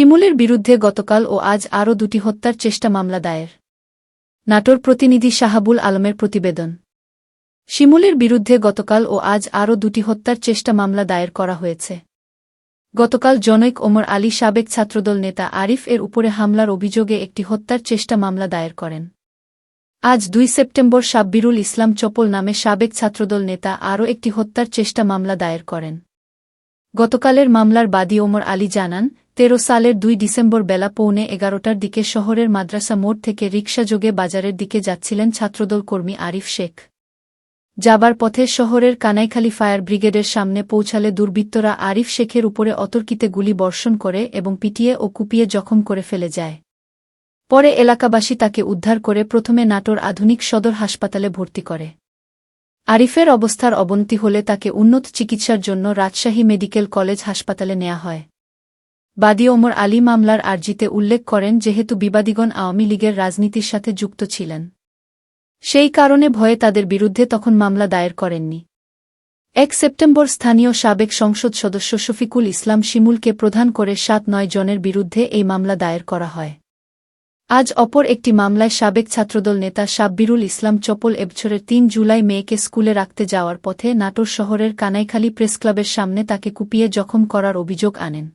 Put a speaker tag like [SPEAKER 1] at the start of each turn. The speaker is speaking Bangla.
[SPEAKER 1] শিমুলের বিরুদ্ধে গতকাল ও আজ আরও দুটি হত্যার চেষ্টা মামলা দায়ের। নাটোর প্রতিনিধি শাহাবুল আলমের প্রতিবেদন। শিমুলের বিরুদ্ধে গতকাল ও আজ আরও দুটি হত্যার চেষ্টা মামলা দায়ের করা হয়েছে। গতকাল জনৈক ওমর আলী সাবেক ছাত্রদল নেতা আরিফ এর উপরে হামলার অভিযোগে একটি হত্যার চেষ্টা মামলা দায়ের করেন। আজ দুই সেপ্টেম্বর সাব্বিরুল ইসলাম চপল নামে সাবেক ছাত্রদল নেতা আরও একটি হত্যার চেষ্টা মামলা দায়ের করেন। গতকালের মামলার বাদী ওমর আলী জানান, তেরো সালের দুই ডিসেম্বর বেলা পৌনে এগারোটার দিকে শহরের মাদ্রাসা মোড় থেকে রিকশাযোগে বাজারের দিকে যাচ্ছিলেন ছাত্রদল কর্মী আরিফ শেখ। যাবার পথে শহরের কানাইখালী ফায়ার ব্রিগেডের সামনে পৌঁছালে দুর্বৃত্তরা আরিফ শেখের উপরে অতর্কিতে গুলি বর্ষণ করে এবং পিটিয়ে ও কুপিয়ে জখম করে ফেলে যায়। পরে এলাকাবাসী তাকে উদ্ধার করে প্রথমে নাটোর আধুনিক সদর হাসপাতালে ভর্তি করে। আরিফের অবস্থার অবনতি হলে তাকে উন্নত চিকিৎসার জন্য রাজশাহী মেডিকেল কলেজ হাসপাতালে নেওয়া হয়। বাদী ওমর আলী মামলার আর্জিতে উল্লেখ করেন, যেহেতু বিবাদীগণ আওয়ামী লীগের রাজনীতির সাথে যুক্ত ছিলেন। সেই কারণে ভয়ে তাদের বিরুদ্ধে তখন মামলা দায়ের করেননি। এক সেপ্টেম্বর স্থানীয় সাবেক সংসদ সদস্য শফিকুল ইসলাম শিমুলকে প্রধান করে সাত নয় জনের বিরুদ্ধে এই মামলা দায়ের করা হয়। আজ অপর একটি মামলায় সাবেক ছাত্রদল নেতা সাব্বিরুল ইসলাম চপল এবছরের তিন জুলাই মেয়েকে স্কুলে রাখতে যাওয়ার পথে নাটোর শহরের কানাইখালী প্রেসক্লাবের সামনে তাকে কুপিয়ে জখম করার অভিযোগ আনেন।